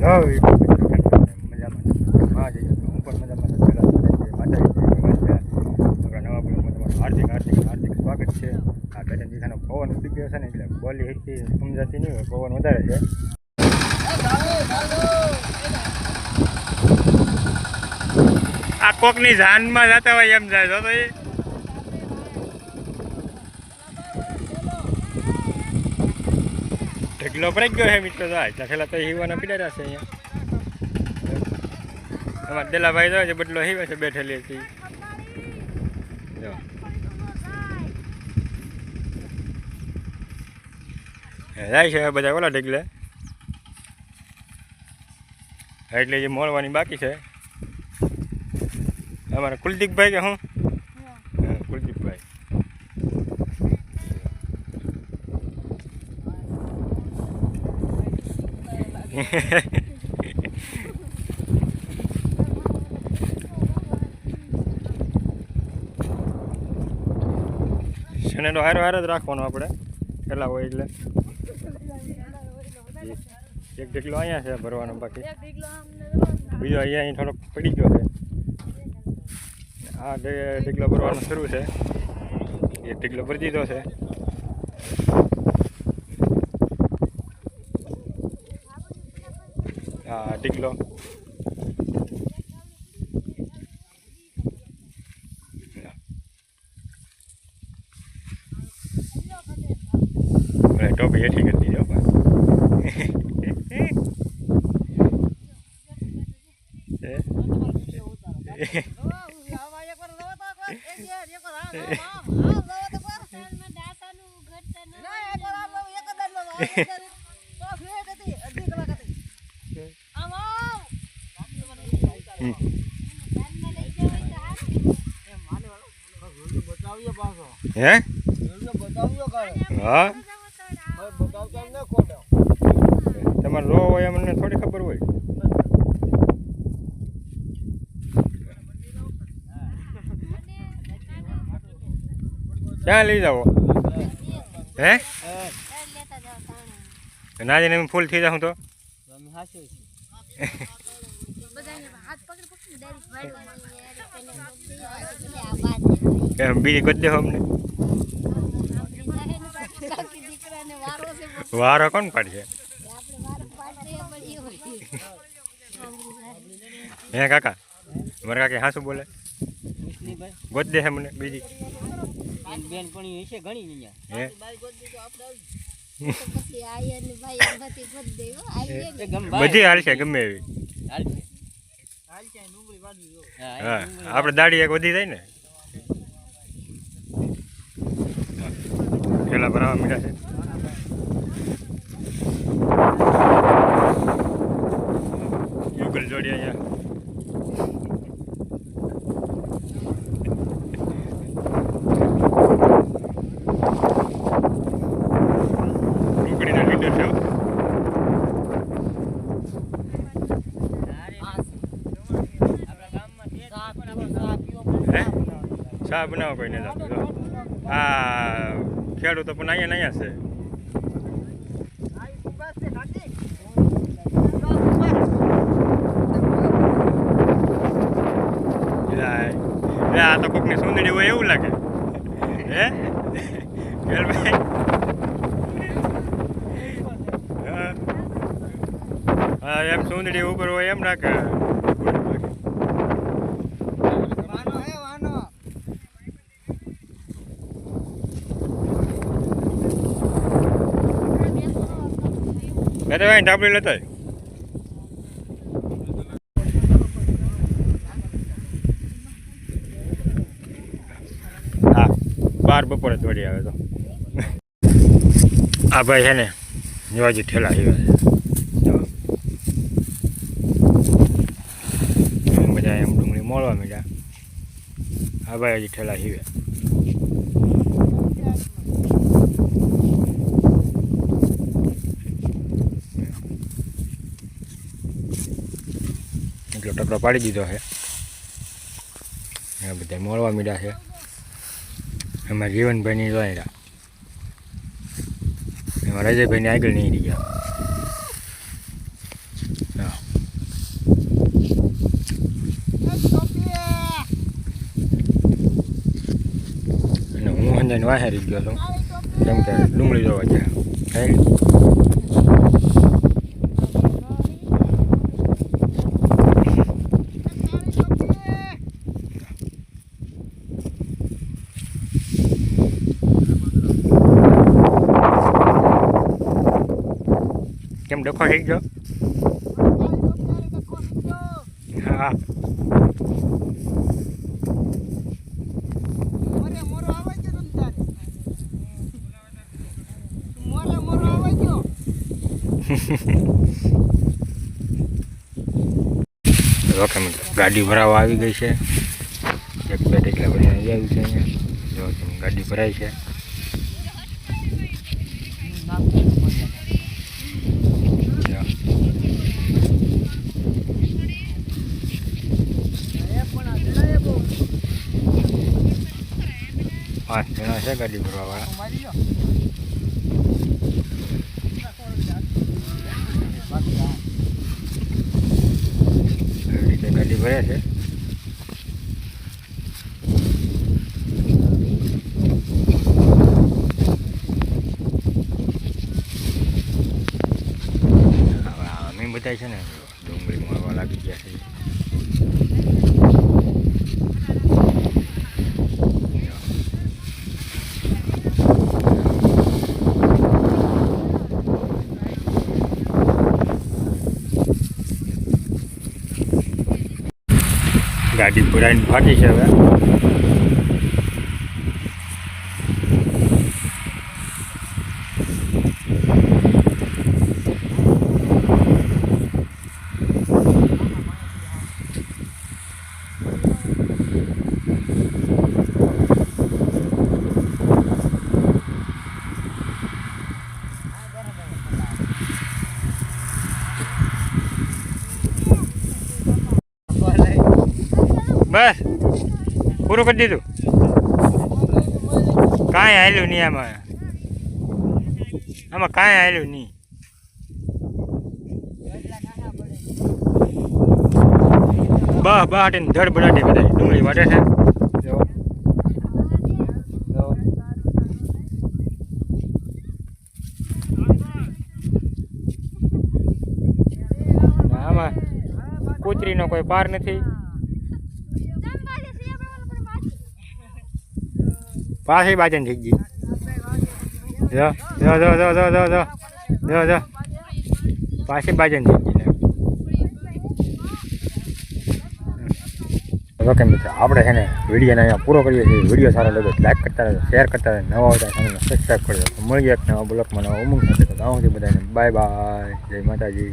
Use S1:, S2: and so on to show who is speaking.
S1: મજામાં જઈએ તો હું પણ મજામાં નવા તમારું હાર્દિક હાર્દિક હાર્દિક સ્વાગત છે. આ બે ત્રણ દિવસનો પવન ગયો છે ને, એટલે બોલી હિટથી સમજાતી નહીં હોય. પવન વધારે છે. આ કોકની જાનમાં જતા હોય એમ જાય તો એ ઢગલો પડી ગયો છે મિત્રો. તો આ તો હીવાના પીડા છે અહીંયા. અમારા દેલાભાઈ તો છે બદલો હીવે છે બેઠેલી હતી. જો. જાય છે બધા ઓલા ઢગલે. એટલે જે મોળવાની બાકી છે. અમારા કુલદીપભાઈ કે હા, કુલદીપભાઈ શનેડો હારો હારો જ રાખવાનો આપણે. પેલા હોય એટલે? એક ઢીકલો અહીંયા છે ભરવાનો બાકી. બીજો અહીંયા અહીં થોડોક પડી ગયો છે. આ ઢીકલો ભરવાનો શરૂ છે. એક ઢીકલો ભરી દીધો છે. હવે ટોપી હેઠી કરી દીધો હે? હા? તમારે રો હોય અમને થોડી ખબર હોય. ક્યાં લઈ જાઓ? હે? નાજીને ફૂલ થઈ જાઉં તો? બીજી ગદ્દે હો અમને. વારો કોણ પાડશે? હે કાકા મારા કાકી હાસું બોલે. ગોદ દે હે મને બીજી.
S2: બેનપણી હશે ઘણી અહીંયા
S1: હે?
S2: એ ગમ
S1: બધી હાલશે ગમે એવી.
S2: હાલ
S1: આપણે દાઢી એક વધી જાય ને. પેલા ભરાવા મીઠા છે યુગલ જોડી અહીંયા ડુંગળીનો લીડર છે હો.
S2: આપણા ગામમાં છે ચા પીવો ચા પીવો
S1: હે? ચા બનાવો કોઈ નથી આપતું આ ખેડૂતો પણ અહીંયા ને અહીંયા છે આ તો કોકની સુંદરી હોય એવું લાગે. હે. હા. એમ સુંદરી ઉપર હોય એમ
S2: વાનો હે વાનો
S1: અરે ભાઈ ટાબડી લેતો. હા, બાર બપોરે દોડી આવે તો આ ભાઈ છે ને જોવાજી ઠેલા જો. બધા એમ ડુંગળી મોળવા માંડ્યા આ ભાઈ હજી ઠેલા હીવે ટકરો પાડી દીધો છે. આ બધા મોળવા મીડા છે. એમાં જીવનભાઈની જોયેલા એમાં રજયભાઈની આગળ નહીં રહી ગયા અને હું હંજાઈને વાહે રહી ગયો છું. કેમ કે ડુંગળી જોવા છે કેમ ડખો થઈ ગયો. હા.
S2: મોરે મોરો આવે છે તમ મોરે મોરો આવે છે?
S1: ઓકે મિત્રો ગાડી ભરાવા આવી ગઈ છે. એક બે ટેકલા ભરીને આવી આવ્યું છે અહીંયા. જો ગાડી ભરાઈ છે. છે ગાડી ભરવાવાળા ગાડી ભરે છે અમે બધા છે ને ડુંગળી મારવા લાગી ગયા છે ગાડી પુરાઈને ફાટી છે હવે બસ. પૂરું કરી દીધું? કાંઈ હાલ્યું નહીં આમાં. આમાં કાંઈ હાલ્યું નહીં. બહ બહાટીને ધડ બડાટી બધા ડુંગળી વાટે છે. આમાં કૂતરીનો કોઈ પાર નથી. પાછી બાજન થઈ ગઈ જો જો જો જો જો જો. જો જો. જો પાછી બાજન થઈ ગઈ ઓકે મિત્રો, આપણે છે ને વિડીયોને અહીંયા પૂરો કરીએ છીએ. વીડિયો સારો લાગે તો લાઈક કરતા રહેજો શેર કરતા રહેજો. નવા હોય ચેનલને સબસ્ક્રાઈબ કરજો. તો મળીએ એક નવા બ્લોકમાં નવા ઉમંગ સાથે. તો ગાઉથી બધાને. બાય બાય જય માતાજી.